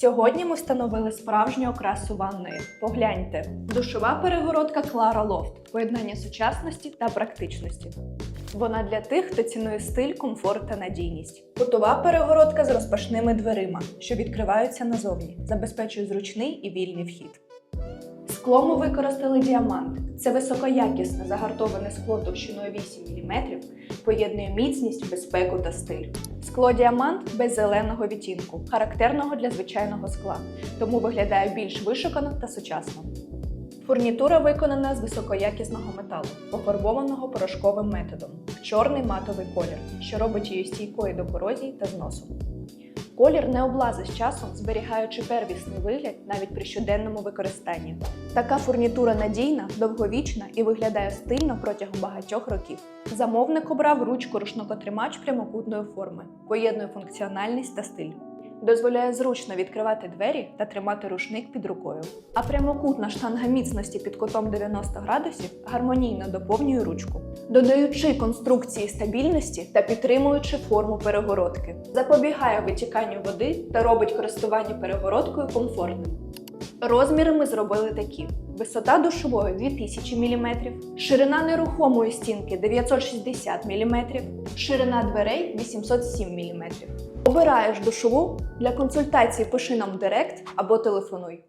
Сьогодні ми встановили справжню окрасу ванної. Погляньте, душова перегородка Клара Лофт – поєднання сучасності та практичності. Вона для тих, хто цінує стиль, комфорт та надійність. Кутова перегородка з розпашними дверима, що відкриваються назовні, забезпечує зручний і вільний вхід. Скло ми використали діамант. Це високоякісне загартоване скло товщиною 8 мм, поєднує міцність, безпеку та стиль. Скло діамант без зеленого відтінку, характерного для звичайного скла, тому виглядає більш вишукано та сучасно. Фурнітура виконана з високоякісного металу, пофарбованого порошковим методом в чорний матовий колір, що робить її стійкою до корозії та зносу. Колір не облази з часом, зберігаючи первісний вигляд навіть при щоденному використанні. Така фурнітура надійна, довговічна і виглядає стильно протягом багатьох років. Замовник обрав ручку рушнокотримач прямокутної форми, поєднує функціональність та стиль. Дозволяє зручно відкривати двері та тримати рушник під рукою. А прямокутна штанга міцності під кутом 90 градусів гармонійно доповнює ручку, додаючи конструкції стабільності та підтримуючи форму перегородки, запобігає витіканню води та робить користування перегородкою комфортним. Розміри ми зробили такі: висота душової 2000 мм, ширина нерухомої стінки 960 мм, ширина дверей 807 мм. Обираєш душову для консультації пиши нам Директ або телефонуй.